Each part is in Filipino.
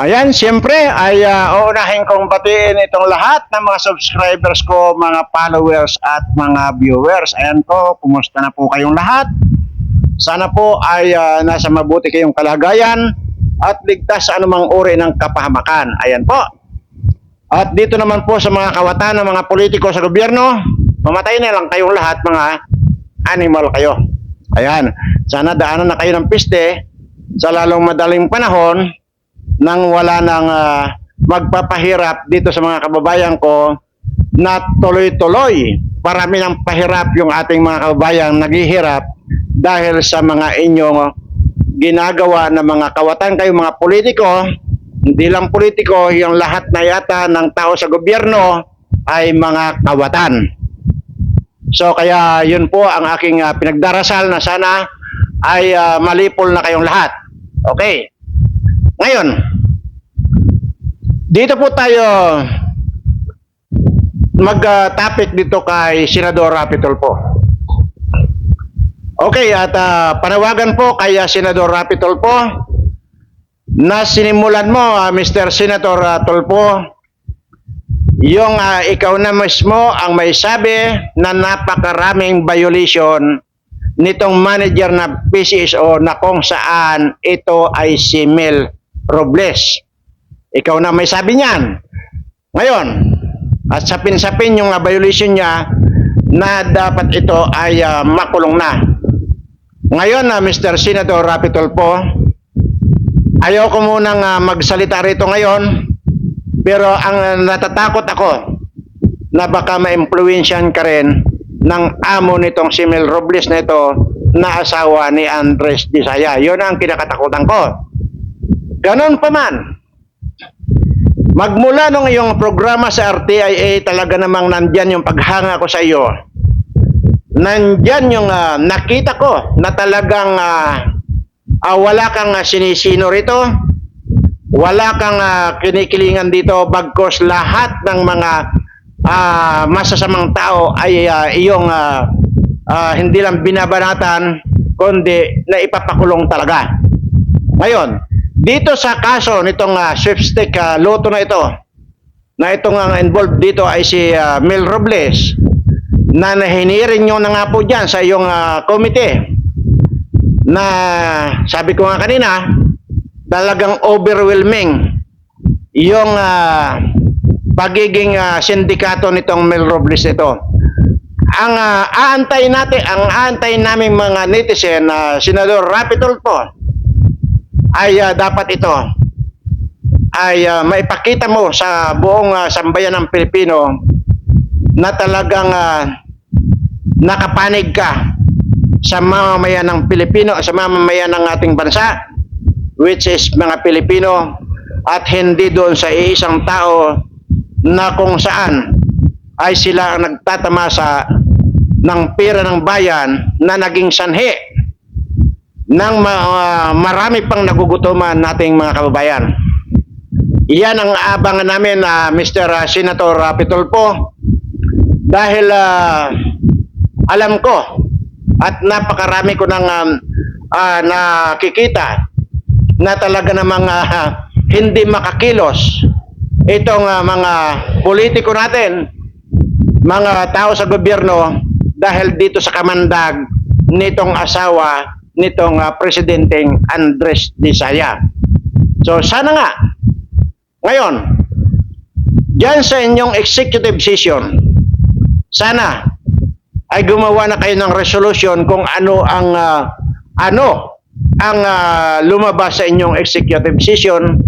Ayan, siyempre ay uh, uunahin kong batiin itong lahat ng mga subscribers ko, mga followers at mga viewers. Ayan po, kumusta na po kayong lahat? Sana po ay ah, nasa mabuti kayong kalagayan at ligtas sa anumang uri ng kapahamakan. Ayan po. At dito naman po sa mga kawatan ng mga politiko sa gobyerno, mamatay na lang kayong lahat mga animal kayo. Ayan. Sana daanan na kayo ng piste sa lalong madaling panahon nang wala nang ah, magpapahirap dito sa mga kababayan ko na tuloy-tuloy. Parami ng pahirap yung ating mga kababayan naghihirap dahil sa mga inyong ginagawa ng mga kawatan kayo mga politiko, hindi lang politiko, yung lahat na yata ng tao sa gobyerno ay mga kawatan. So kaya yun po ang aking ah, pinagdarasal na sana ay ah, malipol na kayong lahat. Okay. Ngayon, dito po tayo mag-topic dito kay Senador Rapitol po. Okay, at ah, panawagan po kay ah, Senador Rapitol po na sinimulan mo, ah, Mr. Senator ah, Tulpo, yung ah, ikaw na mismo ang may sabi na napakaraming violation nitong manager na PCSO na kung saan ito ay si Mel Robles. Ikaw na may sabi niyan. Ngayon, at sapin-sapin yung ah, violation niya na dapat ito ay ah, makulong na. Ngayon na Mr. Senator Rapitol po, ayaw ko munang ah, magsalita rito ngayon, pero ang ah, natatakot ako na baka ma-influensyan ka rin ng amo nitong si Mel Robles na ito na asawa ni Andres Disaya. Yun ang kinakatakutan ko. Ganon pa man, Magmula nung iyong programa sa RTIA, talaga namang nandyan yung paghanga ko sa iyo. Nandyan yung ah, nakita ko na talagang ah, ah, wala kang ah, sinisino rito. Wala kang ah, kinikilingan dito bagkos lahat ng mga ah, masasamang tao ay ah, iyong ah, ah, hindi lang binabanatan kundi na ipapakulong talaga. Ngayon, dito sa kaso nitong uh, sweepstake uh, loto na ito, na itong ang involved dito ay si ah, Mel Robles, na nahinirin nyo na nga po dyan sa iyong ah, komite, na sabi ko nga kanina, talagang overwhelming yung ah, pagiging ah, sindikato nitong Mel Robles ito. Ang uh, aantay natin, ang aantay naming mga netizen na Senador Rapitol po, ay ah, dapat ito. Ay ah, maipakita mo sa buong ah, sambayan ng Pilipino na talagang ah, nakapanig ka sa mamamayan ng Pilipino, sa mamamayan ng ating bansa, which is mga Pilipino, at hindi doon sa iisang tao na kung saan ay sila ang nagtatamasa ng pera ng bayan na naging sanhi ng ah, marami pang nagugutuman nating mga kababayan. Iyan ang abangan namin na Mr. Senator uh, Pitulpo dahil ah, alam ko at napakarami ko nang um, ah, nakikita na talaga namang ah, hindi makakilos itong ah, mga politiko natin, mga tao sa gobyerno dahil dito sa kamandag nitong asawa nitong uh, presidenteng Andres Disaya. So sana nga, ngayon, dyan sa inyong executive session, sana ay gumawa na kayo ng resolution kung ano ang uh, ano ang uh, lumabas sa inyong executive session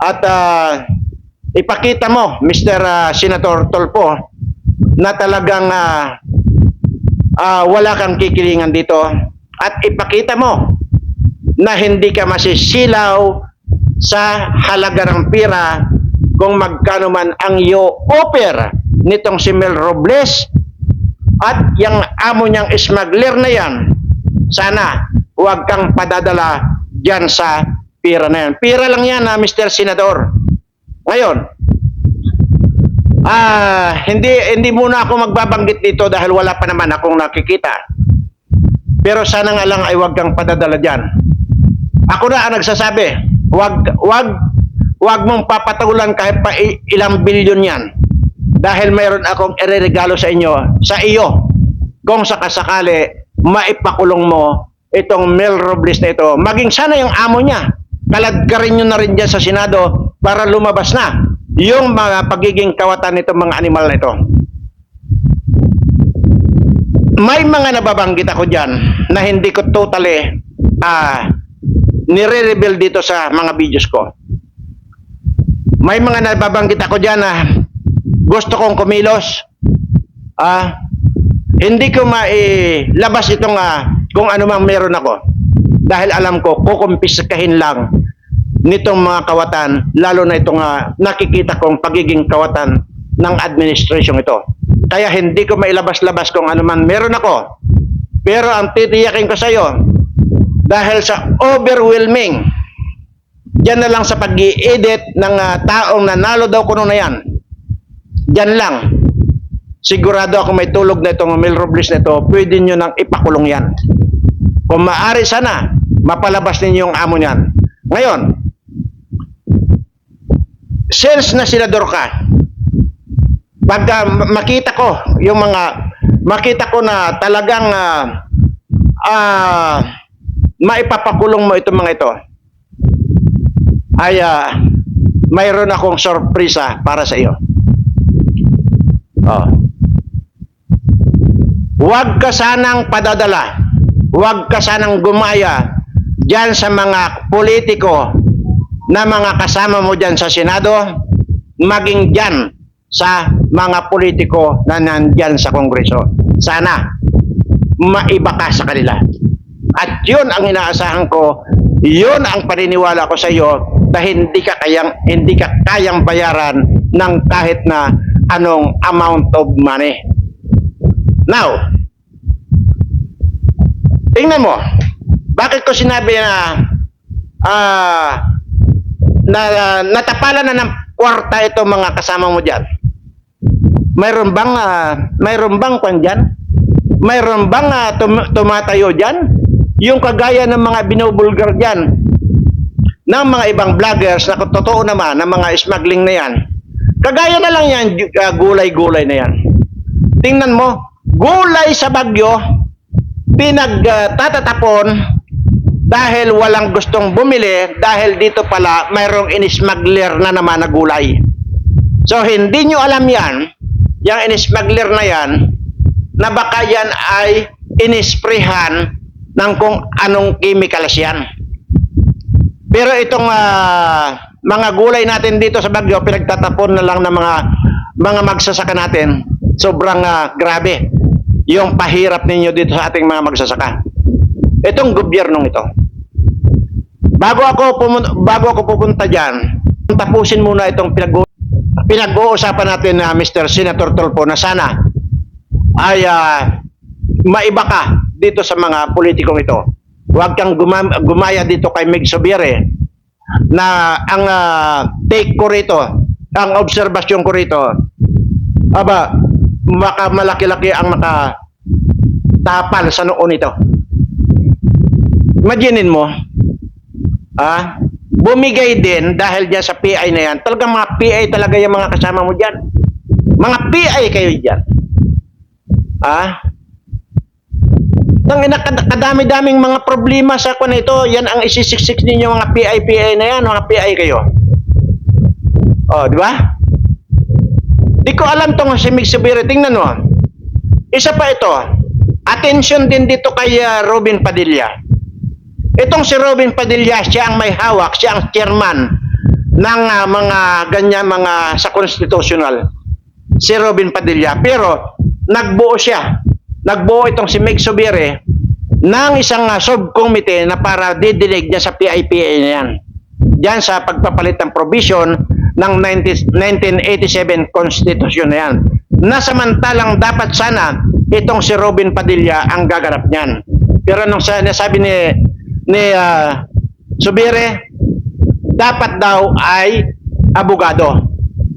at uh, ipakita mo Mr. Uh, Senator Tolpo na talagang uh, uh, wala kang kikilingan dito at ipakita mo na hindi ka masisilaw sa halaga ng pira kung magkano man ang iyo offer nitong si Mel Robles at yung amo niyang smuggler na yan sana huwag kang padadala dyan sa pira na yan. Pira lang yan na Mr. Senador. Ngayon, ah, hindi hindi muna ako magbabanggit dito dahil wala pa naman akong nakikita. Pero sana nga lang ay wag kang padadala diyan. Ako na ang nagsasabi, wag wag huwag mong papatulan kahit pa ilang bilyon yan. Dahil mayroon akong ireregalo sa inyo, sa iyo, kung sakasakali maipakulong mo itong Mel Robles na ito. Maging sana yung amo niya. Kaladkarin nyo na rin dyan sa Senado para lumabas na yung mga pagiging kawatan nitong mga animal na ito. May mga nababanggit ako dyan na hindi ko totally ah nire-reveal dito sa mga videos ko. May mga nababanggit ako dyan na gusto kong kumilos. Ah, hindi ko mailabas itong ah, kung ano mang meron ako. Dahil alam ko, kukumpiskahin lang nitong mga kawatan, lalo na itong ah, nakikita kong pagiging kawatan ng administration ito. Kaya hindi ko mailabas-labas kung ano man meron ako. Pero ang titiyakin ko sa iyo, dahil sa overwhelming, Diyan na lang sa pag edit ng ah, taong nanalo daw kuno na yan. Diyan lang. Sigurado ako may tulog na itong Mel Robles na ito, pwede nyo nang ipakulong yan. Kung maaari sana, mapalabas ninyo yung amo niyan. Ngayon, since na senador ka, pagka ma- makita ko yung mga, makita ko na talagang ah, ah, maipapakulong mo itong mga ito, ay ah, mayroon akong sorpresa para sa iyo. Oh. Huwag ka sanang padadala. Huwag ka sanang gumaya diyan sa mga politiko na mga kasama mo diyan sa Senado, maging diyan sa mga politiko na nandyan sa Kongreso. Sana maiba ka sa kanila. At yun ang inaasahan ko, yun ang paniniwala ko sa iyo na hindi ka kayang hindi ka kayang bayaran ng kahit na anong amount of money. Now, tingnan mo, bakit ko sinabi na ah na natapalan na ng kwarta ito mga kasama mo diyan? Mayroon bang ah, mayroon bang kwan diyan? Mayroon bang ah, tum- tumatayo diyan? Yung kagaya ng mga binubulgar diyan ng mga ibang vloggers na totoo naman ng mga smuggling na yan. Kagaya na lang yan, ah, gulay-gulay na yan. Tingnan mo, gulay sa Bagyo, pinagtatatapon dahil walang gustong bumili dahil dito pala mayroong inismuggler na naman na gulay. So hindi nyo alam yan, yung inismuggler na yan, na baka yan ay inisprehan ng kung anong chemicals yan. Pero itong ah, mga gulay natin dito sa Bagyo, pinagtatapon na lang ng mga mga magsasaka natin. Sobrang ah, grabe yung pahirap ninyo dito sa ating mga magsasaka. Itong gobyernong ito. Bago ako pumunta, bago ako pupunta diyan, tapusin muna itong pinag pinag-uusapan natin na Mr. Senator Tolpo na sana ay ah, maiba ka dito sa mga politikong ito. Huwag kang guma- gumaya dito kay Meg Sobiere na ang ah, take ko rito, ang obserbasyon ko rito, aba, maka malaki-laki ang maka tapal sa noon ito. Imaginin mo, ah, bumigay din dahil dyan sa PI na yan. Talagang mga PI talaga yung mga kasama mo dyan. Mga PI kayo dyan. Ah, Nang ina kad- kadami-daming mga problema sa kwan ito, yan ang isisiksik ninyo mga PI-PI na yan, mga PI kayo. Oh, di ba? Di ko alam tong si Mig Subiri. Tingnan mo. Isa pa ito. Attention din dito kay ah, Robin Padilla. Itong si Robin Padilla, siya ang may hawak, siya ang chairman ng ah, mga ganyan mga sa constitutional. Si Robin Padilla. Pero nagbuo siya. Nagbuo itong si Meg Subiri ng isang ah, subcommittee na para didinig niya sa PIPA na yan. Diyan sa pagpapalit ng provision ng 90 1987 Constitution na yan. Na samantalang dapat sana itong si Robin Padilla ang gaganap niyan. Pero nung sa nasabi ni ni ah, Subire, dapat daw ay abogado.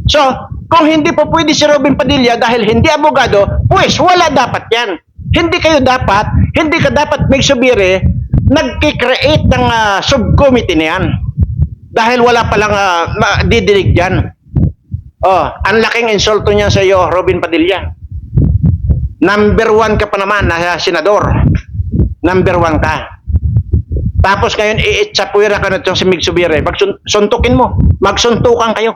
So, kung hindi po pwede si Robin Padilla dahil hindi abogado, pues wala dapat yan. Hindi kayo dapat, hindi ka dapat may subire, nagkikreate ng ah, subcommittee na yan. Dahil wala palang uh, ma- didinig dyan. Oh, ang laking insulto niya sa iyo, Robin Padilla. Number one ka pa naman na senador. Number one ka. Tapos ngayon, iitsapuira ka na itong si Mig Subire. Magsuntukin mo. Magsuntukan kayo.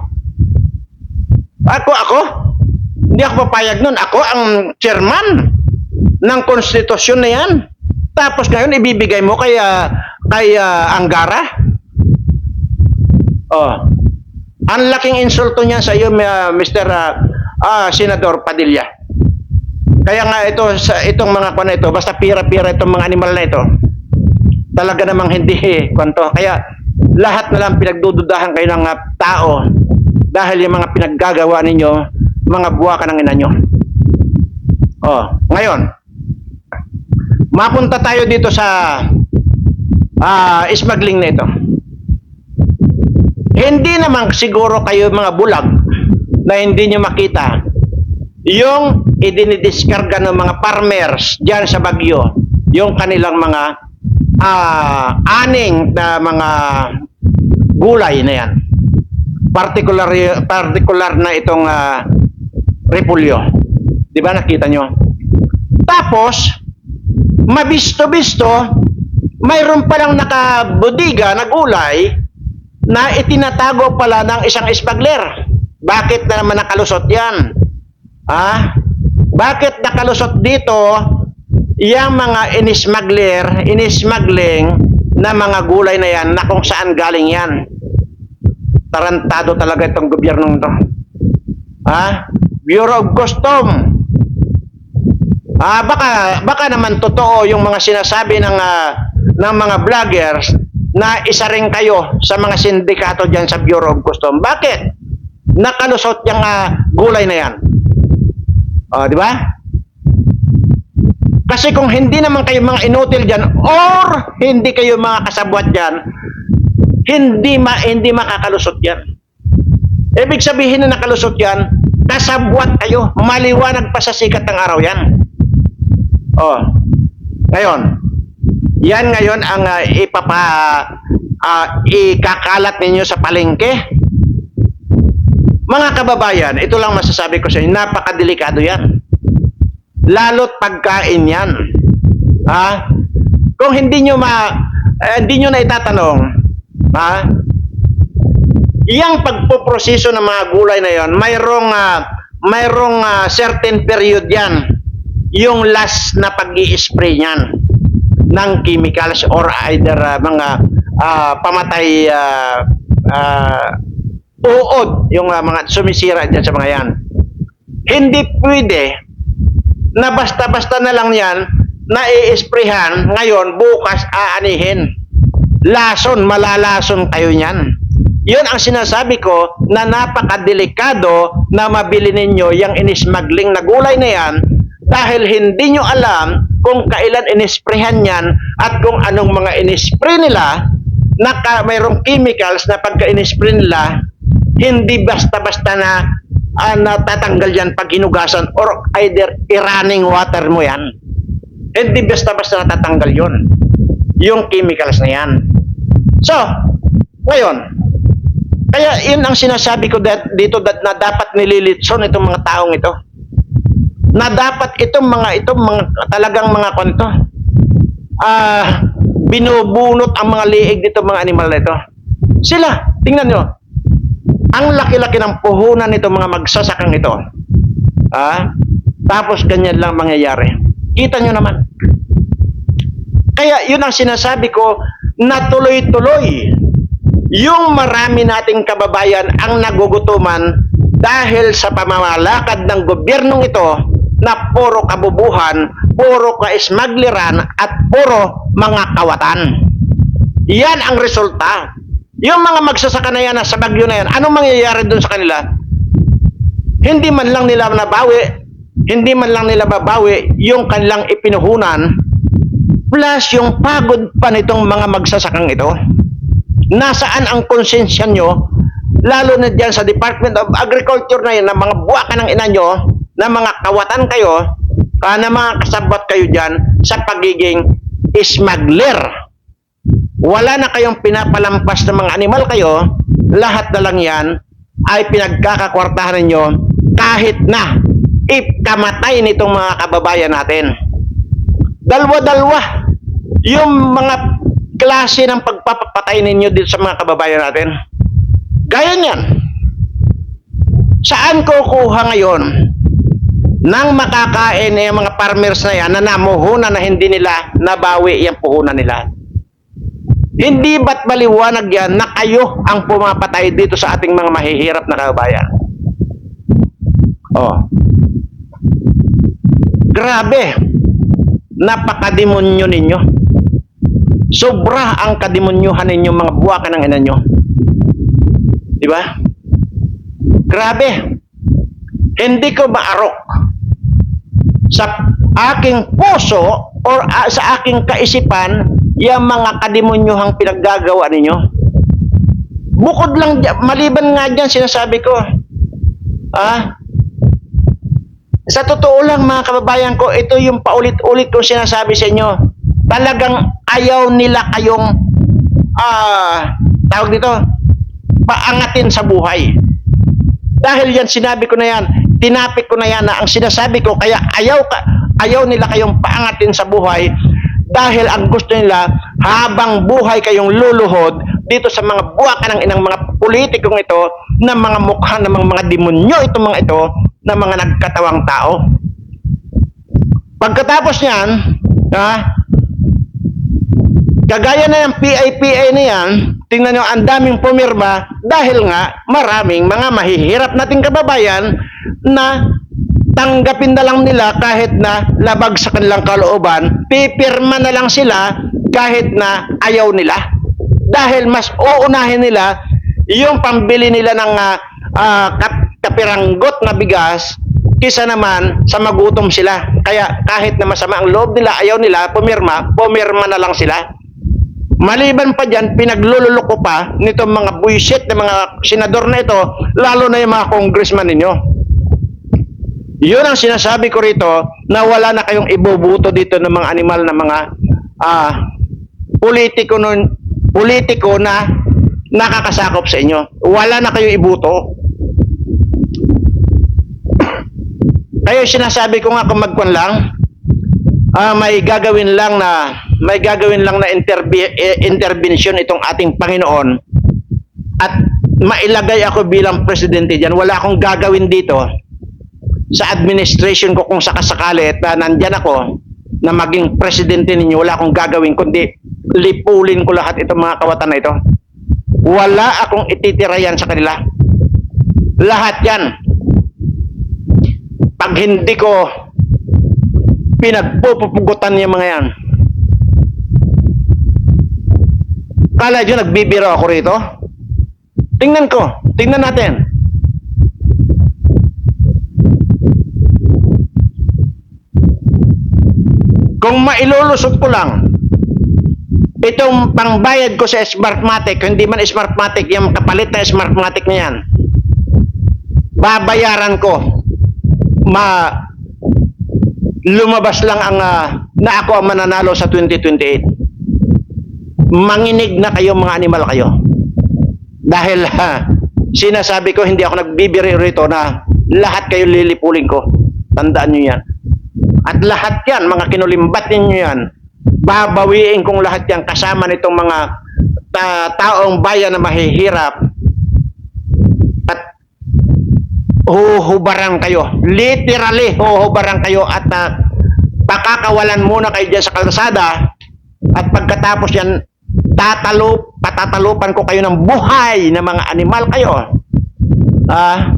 Ako, ako? Hindi ako papayag nun. Ako ang chairman ng konstitusyon na yan. Tapos ngayon, ibibigay mo kay, ah, kay ah, Angara? Oh. Ang laking insulto niya sa iyo, uh, Mr. ah, ah, Senador Padilla. Kaya nga ito sa itong mga kuan na ito, basta pira-pira itong mga animal na ito. Talaga namang hindi kwanto. Kaya lahat na lang pinagdududahan kayo ng ah, tao dahil yung mga pinaggagawa ninyo, mga buwa ka ng ina nyo. Oh, ngayon, mapunta tayo dito sa ah smuggling na ito. Hindi naman siguro kayo mga bulag na hindi nyo makita yung idinidiskarga ng mga farmers diyan sa Bagyo, yung kanilang mga ah, aning na mga gulay na yan. Particular, particular na itong ah, repulyo. Di ba nakita nyo? Tapos, mabisto-bisto, mayroon palang nakabudiga na gulay na itinatago pala ng isang smuggler. Bakit na naman nakalusot yan? Ah, bakit nakalusot dito yung mga inismuggler, inismuggling na mga gulay na yan na kung saan galing yan? Tarantado talaga itong gobyernong to. Ah, Bureau of Custom. Ah, baka baka naman totoo yung mga sinasabi ng ah, ng mga vloggers na isa rin kayo sa mga sindikato diyan sa Bureau of Custom. Bakit? Nakalusot yung ah, gulay na yan. Oh, di ba? Kasi kung hindi naman kayo mga inutil diyan or hindi kayo mga kasabwat diyan, hindi ma hindi makakalusot yan. Ibig sabihin na nakalusot yan, kasabwat kayo, maliwanag pa sa sikat ng araw yan. Oh. Ngayon, yan ngayon ang ah, ipapa ah, ikakalat ninyo sa palengke. Mga kababayan, ito lang masasabi ko sa inyo, napakadelikado yan. Lalo't pagkain yan. Ha? Kung hindi nyo ma eh, hindi nyo na itatanong, ha? Yang pagpoproseso ng mga gulay na yon, mayroong ah, mayroong ah, certain period yan. Yung last na pag-i-spray niyan ng chemicals or either ah, mga ah, pamatay ah, ah, uod yung ah, mga sumisira dyan sa mga yan. Hindi pwede na basta-basta na lang yan na i-sprayhan ngayon, bukas aanihin. Lason, malalason kayo niyan. Yun ang sinasabi ko na napakadelikado na mabili ninyo yung inismuggling na gulay na yan dahil hindi nyo alam kung kailan inisprayhan yan at kung anong mga inispray nila na mayroong chemicals na pagka inispray nila hindi basta-basta na ah, natatanggal yan pag hinugasan or either i-running water mo yan. Hindi basta-basta natatanggal yon Yung chemicals na yan. So, ngayon, kaya yun ang sinasabi ko that, dito that, na dapat nililitson itong mga taong ito. Na dapat itong mga itong mga talagang mga kwento ah binubunot ang mga liig dito mga animal na ito. Sila, tingnan nyo. Ang laki-laki ng puhunan nito mga magsasakang ito. Ah, tapos ganyan lang mangyayari. Kita nyo naman. Kaya yun ang sinasabi ko na tuloy-tuloy yung marami nating kababayan ang nagugutuman dahil sa pamamalakad ng gobyernong ito na puro kabubuhan, puro kaismagliran at puro mga kawatan. Yan ang resulta. Yung mga magsasaka na yan sa bagyo na yan, anong mangyayari doon sa kanila? Hindi man lang nila nabawi, hindi man lang nila babawi yung kanilang ipinuhunan plus yung pagod pa nitong mga magsasakang ito. Nasaan ang konsensya nyo, lalo na dyan sa Department of Agriculture na yun, na mga buwa ka ng ina nyo, na mga kawatan kayo, na mga kasabot kayo dyan sa pagiging smuggler. Wala na kayong pinapalampas ng mga animal kayo, lahat na lang yan ay pinagkakakwartahan ninyo kahit na ikamatay nitong mga kababayan natin. Dalwa-dalwa yung mga klase ng pagpapatay ninyo dito sa mga kababayan natin. Gaya niyan. Saan ko kuha ngayon nang makakain yung mga farmers na yan na namuhunan na hindi nila nabawi yung puhunan nila? Hindi ba't maliwanag yan na kayo ang pumapatay dito sa ating mga mahihirap na kababayan? Oh. Grabe. Napakademonyo ninyo. Sobra ang kademonyuhan ninyo mga buwaka ng ina nyo. Di ba? Grabe. Hindi ko maarok sa aking puso or ah, sa aking kaisipan yung mga kademonyuhang pinaggagawa ninyo. Bukod lang, maliban nga dyan, sinasabi ko, ah, sa totoo lang mga kababayan ko, ito yung paulit-ulit kong sinasabi sa inyo. Talagang ayaw nila kayong, ah, tawag dito, paangatin sa buhay. Dahil yan, sinabi ko na yan, tinapik ko na yan na ang sinasabi ko, kaya ayaw, ka, ayaw nila kayong paangatin sa buhay dahil ang gusto nila, habang buhay kayong luluhod dito sa mga buwaka ng inang mga politikong ito, na mga mukha ng mga, mga demonyo itong mga ito, na mga nagkatawang tao. Pagkatapos niyan, ha, kagaya na yung PIPA na yan, tingnan nyo, ang daming pumirma dahil nga maraming mga mahihirap nating kababayan na tanggapin na lang nila kahit na labag sa kanilang kalooban, pipirma na lang sila kahit na ayaw nila. Dahil mas uunahin nila yung pambili nila ng ah, ah, kap- kapiranggot na bigas kisa naman sa magutom sila. Kaya kahit na masama ang loob nila, ayaw nila, pumirma, pumirma na lang sila. Maliban pa dyan, pinaglululoko pa nitong mga buisit na mga senador na ito, lalo na yung mga congressman ninyo. Yun ang sinasabi ko rito na wala na kayong ibubuto dito ng mga animal na mga ah politiko nun, politiko na nakakasakop sa inyo. Wala na kayong ibuto. Kaya sinasabi ko nga kung magkwan lang, ah, may gagawin lang na may gagawin lang na interbi- eh, intervention itong ating Panginoon at mailagay ako bilang presidente diyan. Wala akong gagawin dito sa administration ko kung sakasakali at uh, nandyan ako na maging presidente ninyo, wala akong gagawin kundi lipulin ko lahat itong mga kawatan na ito. Wala akong ititira yan sa kanila. Lahat yan. Pag hindi ko pinagpupupugutan yung mga yan. Kala nyo nagbibiro ako rito? Tingnan ko. Tingnan natin. Kung mailulusot ko lang, itong pangbayad ko sa Smartmatic, hindi man Smartmatic, yung kapalit na Smartmatic na yan, babayaran ko, ma lumabas lang ang ah, na ako ang mananalo sa 2028. Manginig na kayo mga animal kayo. Dahil ha, sinasabi ko hindi ako nagbibiro rito na lahat kayo lilipulin ko. Tandaan nyo yan. At lahat yan, mga kinulimbat ninyo yan, babawiin kong lahat yan kasama nitong mga ta- taong bayan na mahihirap at huhubaran kayo. Literally, huhubaran kayo at uh, pakakawalan muna kayo dyan sa kalsada at pagkatapos yan, tatalo, patatalupan ko kayo ng buhay na mga animal kayo. Ah,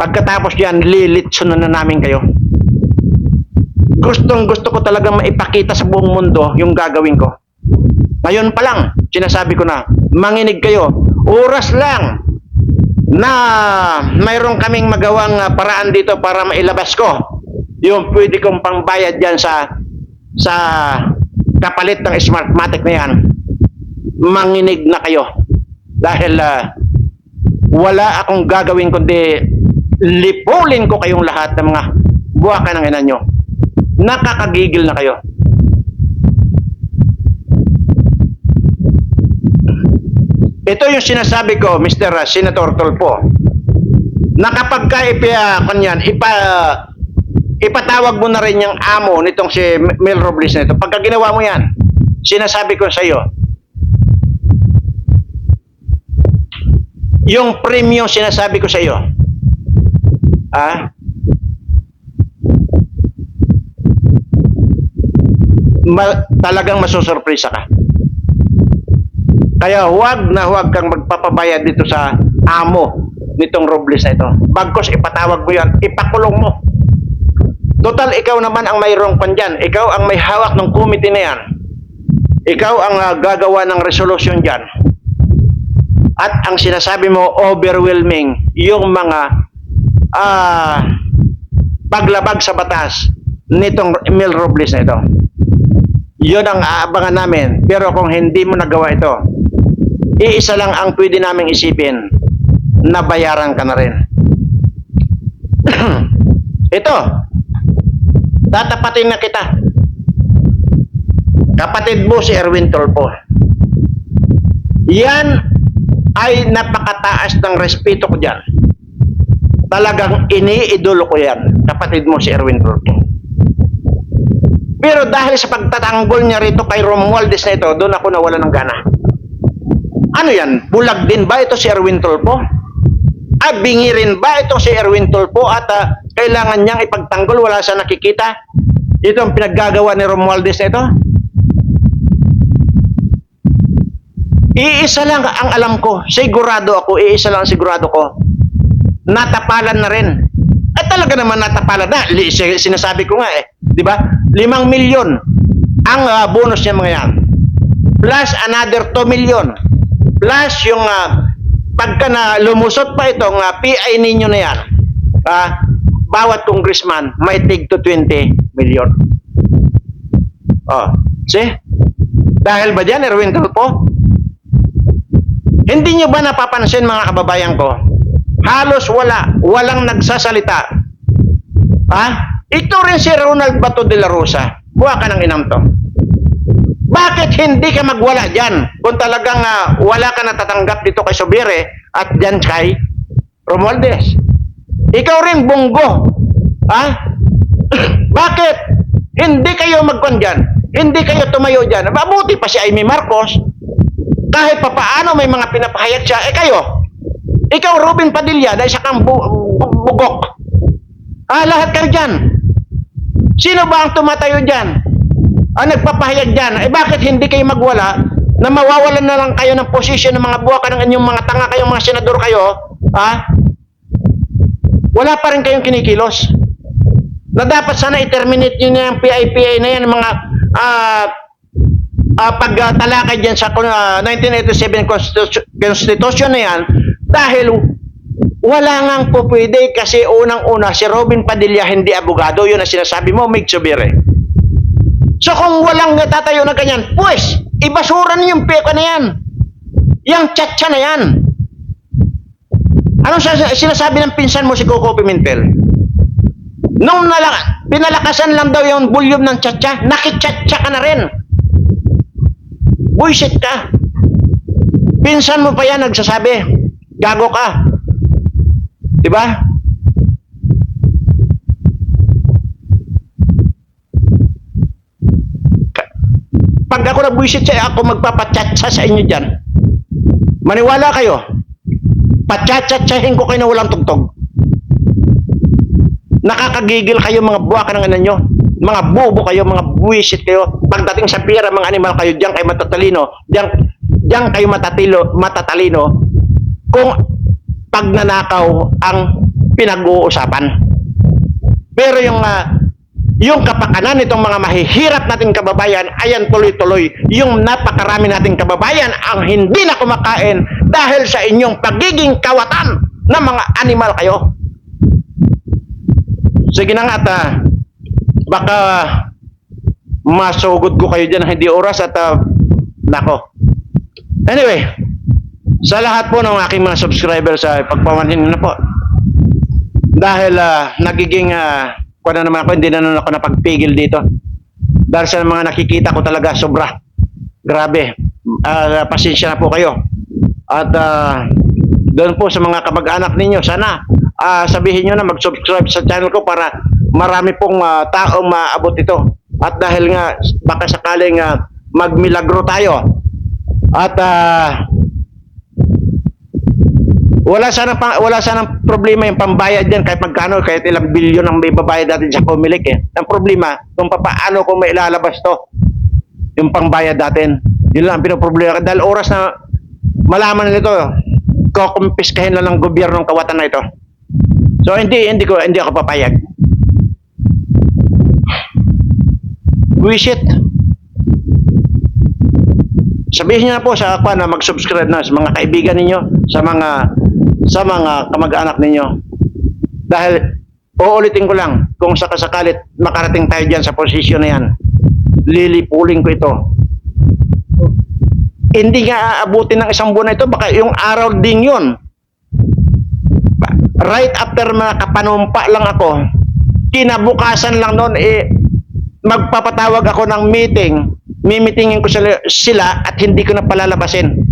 pagkatapos yan, lilitso na, na namin kayo. Gustong gusto ko talagang maipakita sa buong mundo yung gagawin ko. Ngayon pa lang, sinasabi ko na, manginig kayo. Oras lang na mayroon kaming magawang ah, paraan dito para mailabas ko yung pwede kong pangbayad dyan sa sa kapalit ng Smartmatic na yan. Manginig na kayo. Dahil ah, wala akong gagawin kundi lipulin ko kayong lahat ng mga buwakan ng ina nyo. Nakakagigil na kayo. ito yung sinasabi ko, Mr. Senator Tolpo, na kapag ka ipa, kanyan, ipa, ipatawag mo na rin yung amo nitong si Mel Robles na ito. Pagka ginawa mo yan, sinasabi ko sa iyo, yung premium sinasabi ko sa iyo, ah, ma- talagang masusurpresa ka. Kaya huwag na huwag kang magpapabayad dito sa amo nitong Robles na ito. Bagkos ipatawag mo yan, ipakulong mo. Total, ikaw naman ang mayroong pan dyan. Ikaw ang may hawak ng committee na yan. Ikaw ang ah, gagawa ng resolution dyan. At ang sinasabi mo, overwhelming, yung mga ah, paglabag sa batas nitong Mel Robles na ito. Yun ang aabangan namin. Pero kung hindi mo nagawa ito, iisa lang ang pwede naming isipin na bayaran ka na rin. ito, tatapatin na kita. Kapatid mo si Erwin Tolpo. Yan ay napakataas ng respeto ko dyan. Talagang iniidolo ko yan. Kapatid mo si Erwin Tolpo. Pero dahil sa pagtatanggol niya rito kay Romualdez na ito, doon ako nawala ng gana. Ano yan? Bulag din ba ito si Erwin Tolpo? Ah, rin ba ito si Erwin Tolpo at ah, kailangan niyang ipagtanggol wala sa nakikita? Ito ang pinaggagawa ni Romualdez na ito? Iisa lang ang alam ko, sigurado ako, iisa lang ang sigurado ko, natapalan na rin. At talaga naman natapalan na, sinasabi ko nga eh, di ba? Limang milyon ang ah, bonus niya mga yan. Plus another 2 million. Plus yung ah, pagka na lumusot pa itong ah, PI ninyo na yan, ah, bawat congressman may tig to 20 million. Oh, see? Dahil ba dyan, Erwin Calpo? Hindi nyo ba napapansin mga kababayan ko? Halos wala, walang nagsasalita. Ha? Ito rin si Ronald Bato de la Rosa. Buha ka ng inam to. Bakit hindi ka magwala dyan? Kung talagang ah, wala ka natatanggap dito kay Sobire at dyan kay Romualdez. Ikaw rin, Bunggo. Ha? Bakit? Hindi kayo magkon dyan. Hindi kayo tumayo dyan. Mabuti pa si Amy Marcos. Kahit papaano may mga pinapahayag siya. Eh kayo, ikaw Robin Padilla, dahil sa kang bu- bu- bugok. Ah, lahat kayo dyan. Sino ba ang tumatayo dyan? Ang nagpapahayag dyan? Eh bakit hindi kayo magwala na mawawalan na lang kayo ng posisyon ng mga buwaka ng inyong mga tanga kayong mga senador kayo? Ha? Wala pa rin kayong kinikilos. Na dapat sana i-terminate nyo na yung PIPA na yan, mga ah uh, pagtalakay dyan sa ah, 1987 Constitu- Constitution na yan dahil wala ngang po pwede kasi unang-una si Robin Padilla hindi abogado. Yun ang sinasabi mo Mig Subire. So kung walang tatayo na ganyan pues ibasura niyo yung peko na yan. Yung tchatcha na yan. Anong sa- sinasabi ng pinsan mo si Coco Pimentel? Nung nala- pinalakasan lang daw yung volume ng tchatcha nakitchatcha ka na rin. Buisit ka. Pinsan mo pa yan nagsasabi, gago ka. Di ba? Pag ako nagbuisit sa ako magpapachatsa sa inyo dyan. Maniwala kayo. Pachatchatsahin ko kayo na walang tugtog. Nakakagigil kayo mga buwaka ng ano nyo. Mga bobo kayo, mga buwisit kayo. Pagdating sa pira, mga animal kayo, diyan kayo matatalino. Diyan, diyan kayo matatilo, matatalino. Kung pagnanakaw ang pinag-uusapan. Pero yung ah, yung kapakanan nitong mga mahihirap nating kababayan, ayan tuloy-tuloy. Yung napakarami nating kababayan ang hindi na kumakain dahil sa inyong pagiging kawatan ng mga animal kayo. Sige na nga at ah, baka masugod ko kayo dyan hindi oras at ah, nako. Anyway, sa lahat po ng aking mga subscribers sa pagpamanhin na po. Dahil ah, nagiging uh, kung na naman ako, hindi na naman ako napagpigil dito. Dahil sa mga nakikita ko talaga sobra. Grabe. Ah, pasensya na po kayo. At ah, doon po sa mga kamag-anak ninyo, sana ah, sabihin nyo na mag-subscribe sa channel ko para marami pong ah, taong maabot ito. At dahil nga baka sakaling ah, magmilagro tayo at ah, wala sana pa, wala sana problema yung pambayad diyan kahit magkano kahit ilang bilyon ang may babayad natin sa Comelec eh. Ang problema kung paano kung may ilalabas to yung pangbayad natin. Yun lang ang pinoproblema dahil oras na malaman nito kukumpiskahin na ng gobyerno ng kawatan na ito. So hindi hindi ko hindi ako papayag. Wish it. Sabihin niyo na po sa ako na mag-subscribe na sa mga kaibigan ninyo, sa mga sa mga kamag-anak ninyo. Dahil uulitin ko lang, kung sakasakalit makarating tayo diyan sa posisyon na yan, lilipulin ko ito. Hindi nga aabutin ng isang buwan na ito, baka yung araw din yun. Right after makapanumpa lang ako, kinabukasan lang noon, eh, magpapatawag ako ng meeting, mimitingin ko sila, sila at hindi ko na palalabasin.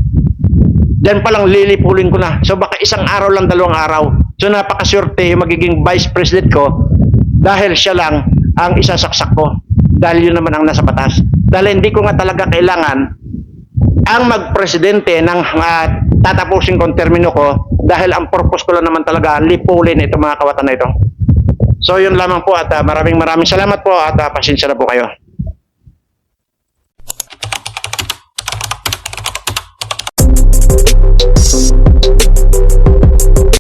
Diyan pa lang lilipulin ko na. So baka isang araw lang, dalawang araw. So napakaswerte yung magiging vice president ko dahil siya lang ang isasaksak ko. Dahil yun naman ang nasa batas. Dahil hindi ko nga talaga kailangan ang magpresidente ng ah, tatapusin kong termino ko dahil ang purpose ko lang naman talaga lipulin itong mga kawatan na ito. So yun lamang po at ah, maraming maraming salamat po at ah, pasensya na po kayo. Thank